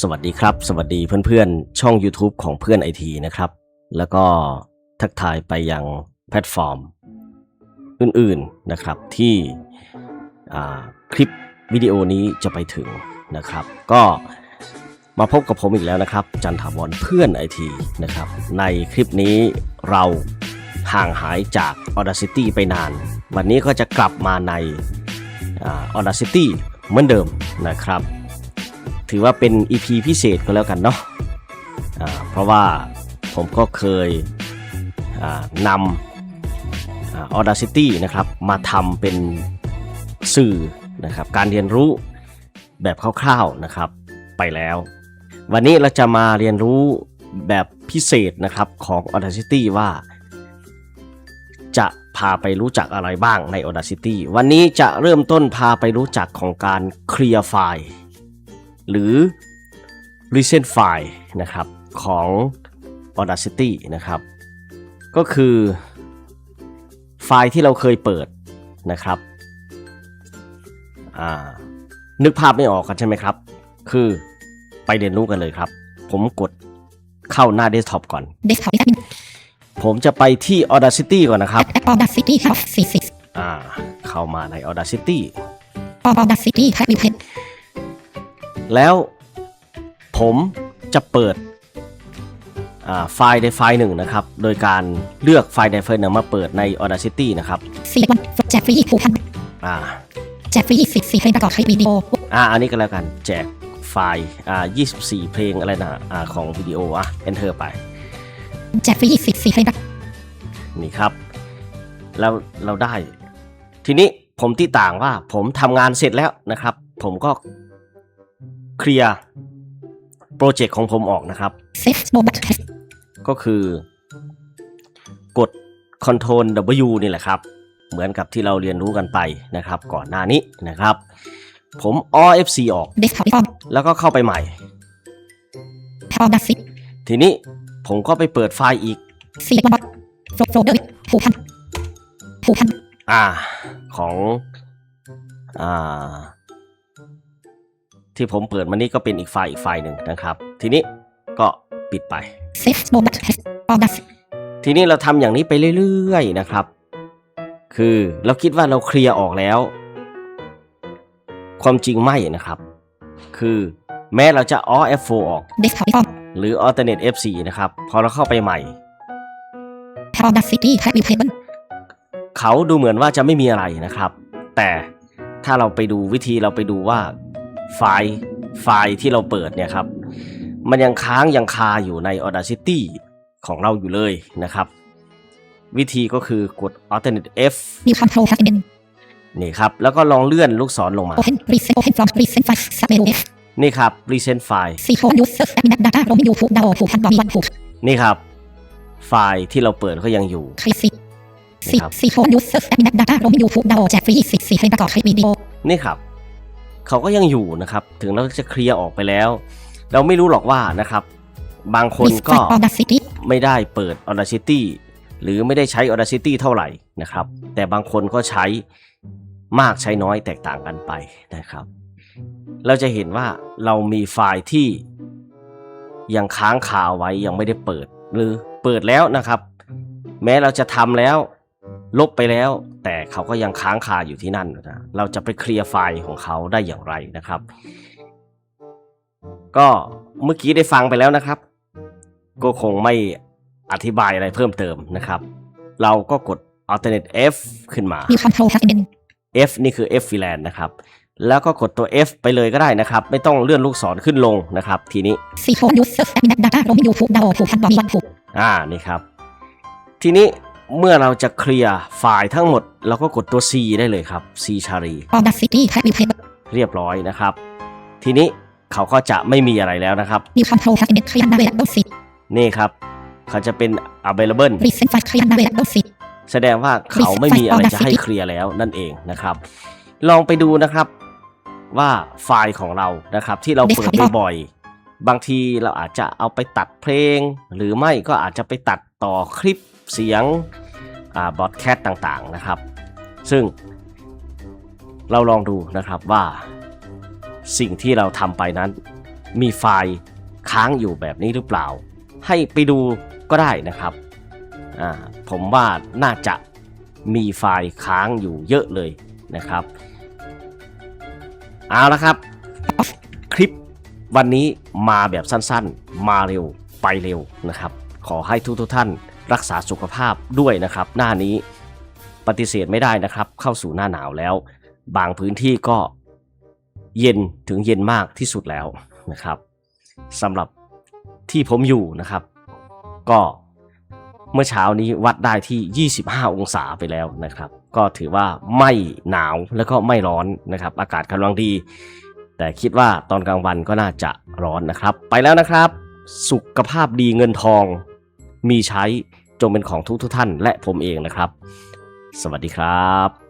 สวัสดีครับ สวัสดีเพื่อนๆ ช่อง YouTube ของเพื่อนไอทีนะครับ แล้วก็ทักทายไปยังแพลตฟอร์ม อื่นๆนะครับที่คลิปวิดีโอนี้จะไปถึงนะครับ ก็มาพบกับผมอีกแล้วนะครับ จันทาวรเพื่อนไอทีนะครับ ในคลิปนี้เราห่างหายจาก Audacity ไปนาน วันนี้ก็จะกลับมาในอ่า Audacity เหมือนเดิมนะครับ ถือว่าเป็น EP พิเศษก็แล้วกันเนาะเพราะว่าผมก็เคยนำอ่า Audacity นะครับมาทำเป็นสื่อนะครับการเรียนรู้แบบคร่าวๆนะครับไปแล้ว วันนี้เราจะมาเรียนรู้แบบพิเศษนะครับของ Audacity ว่า จะพาไปรู้จักอะไรบ้างใน Audacity วันนี้จะเริ่มต้นพาไปรู้จักของการเคลียร์ไฟล์ หรือ recent file นะครับของ Audacity นะครับ ก็คือไฟล์ที่เราเคยเปิดนะครับอ่านึกภาพไม่ออกกันใช่ไหมครับ คือไปเรียนรู้กันเลยครับ ผมกดเข้าหน้าเดสก์ท็อปก่อน Desktop admin ผมจะไปที่ Audacity ก่อนนะครับ App Audacity Health C6 อ่า เข้ามาใน Audacity Audacity Type Repent แล้ว ผมจะเปิดอ่าไฟล์ใดไฟล์หนึ่งนะครับ โดยการเลือกไฟล์ใดไฟล์หนึ่งมาเปิดใน Audacity นะครับ C1 แจกฟรีผู้พันอ่าแจกฟรี10สีเพลงประกอบคลิปวิดีโออ่าอันนี้ก็แล้วกันแจกไฟล์อ่า24เพลงอะไรนะอ่าของวิดีโออะ enter ไป แจกฟรี10สีเพลงประกอบนี่ครับ แล้วเราได้ ทีนี้ผมที่ต่างว่าผมทำงานเสร็จแล้วนะครับ ผมก็ เคลียร์โปรเจกต์ของผมออกนะครับ Save Mobile Test ก็คือกด Ctrl W นี่แหละครับ เหมือนกับที่เราเรียนรู้กันไปนะครับ ก่อนหน้านี้นะครับ ผม OFC ออก Desktop Form แล้วก็เข้าไปใหม่ทีนี้ผมก็ไปเปิดไฟล์อีก C1 Folder ผู้พันผู้พันอ่าของอ่า ที่ผมเปิดมานี่ก็เป็นอีกไฟล์อีกไฟล์หนึ่งนะครับ ทีนี้ก็ปิดไป Save Mobile Test Audacity ทีนี้เราทำอย่างนี้ไปเรื่อยๆนะครับ คือเราคิดว่าเราเคลียร์ออกแล้ว ความจริงไม่นะครับ คือแม้เราจะ all F4 ออก Desktop Form หรือ alternate F4 นะครับ พอเราเข้าไปใหม่ Audacity Type Repent เขาดูเหมือนว่าจะไม่มีอะไรนะครับ แต่ถ้าเราไปดูวิธีเราไปดูว่า ไฟล์ไฟล์ที่เราเปิดเนี่ยครับ มันยังค้างยังคาอยู่ใน Audacity ของเราอยู่เลยนะครับ วิธีก็คือกด alternate F New Control Has been นี่ครับ แล้วก็ลองเลื่อนลูกศรลงมา Open Reset Open from Recent Files Submenu F นี่ครับ recent file C4 User Admin Data Roaming YouTube Download ผู้พันบอมีวันผู้นี่ครับ ไฟล์ที่เราเปิดก็ยังอยู่คลิป C นี่ครับ C4 User Admin Data Roaming YouTube Download แจกฟรี10สีเพลงประกอบคลิปวิดีโอนี่ครับ เขาก็ยังอยู่นะครับ ถึงเราจะเคลียร์ออกไปแล้ว เราไม่รู้หรอกว่านะครับ บางคนก็ Reset Audacity ไม่ได้เปิด Audacity หรือไม่ได้ใช้ Audacity เท่าไหร่นะครับ แต่บางคนก็ใช้มากใช้น้อยแตกต่างกันไปนะครับ เราจะเห็นว่าเรามีไฟล์ที่ยังค้างคาไว้ยังไม่ได้เปิด หรือเปิดแล้วนะครับ แม้เราจะทำแล้ว ลบไปแล้ว แต่เขาก็ยังค้างคาอยู่ที่นั่นนะเราจะไปเคลียร์ไฟล์ของเขาได้อย่างไรนะครับ ก็เมื่อกี้ได้ฟังไปแล้วนะครับ ก็คงไม่อธิบายอะไรเพิ่มเติมนะครับ เราก็กด alternate F ขึ้นมา New Control Has been F นี่คือ F freelance นะครับ แล้วก็กดตัว F ไปเลยก็ได้นะครับ ไม่ต้องเลื่อนลูกศรขึ้นลงนะครับ ทีนี้ C4 User Admin Data Roaming YouTube Download ผู้พันบอมีวันผู้อ่านี่ครับ ทีนี้ เมื่อเราจะเคลียร์ไฟล์ทั้งหมด เราก็กดตัว C ได้เลยครับ C ชารี Audacity Type Repent เรียบร้อยนะครับ ทีนี้เขาก็จะไม่มีอะไรแล้วนะครับ New Control Has been Client Available C นี่ครับ เขาจะเป็น available Recent File Client Available C แสดงว่าเขาไม่มีอะไรจะให้เคลียร์แล้วนั่นเองนะครับ ลองไปดูนะครับว่าไฟล์ของเรานะครับ ที่เราเปิดบ่อยๆบางทีเราอาจจะเอาไปตัดเพลง หรือไม่ก็อาจจะไปตัดต่อคลิป เสียงอ่าบอดแคสต์ต่างๆนะครับ ซึ่งเราลองดูนะครับว่าสิ่งที่เราทำไปนั้น มีไฟล์ค้างอยู่แบบนี้หรือเปล่า ให้ไปดูก็ได้นะครับผมว่าน่าจะมีไฟล์ค้างอยู่เยอะเลยนะครับเอาละครับ คลิปวันนี้มาแบบสั้นๆ มาเร็วไปเร็วนะครับ ขอให้ทุกๆท่าน รักษาสุขภาพด้วยนะครับ หน้านี้ปฏิเสธไม่ได้นะครับ เข้าสู่หน้าหนาวแล้ว บางพื้นที่ก็เย็นถึงเย็นมากที่สุดแล้วนะครับสำหรับที่ผมอยู่นะครับ ก็เมื่อเช้านี้วัดได้ที่ 25 องศาไปแล้วนะครับ ก็ถือว่าไม่หนาวแล้วก็ไม่ร้อนนะครับ อากาศกำลังดี แต่คิดว่าตอนกลางวันก็น่าจะร้อนนะครับ ไปแล้วนะครับ สุขภาพดีเงินทอง มีใช้จงเป็นของทุกทุกท่านและผมเองนะครับ สวัสดีครับ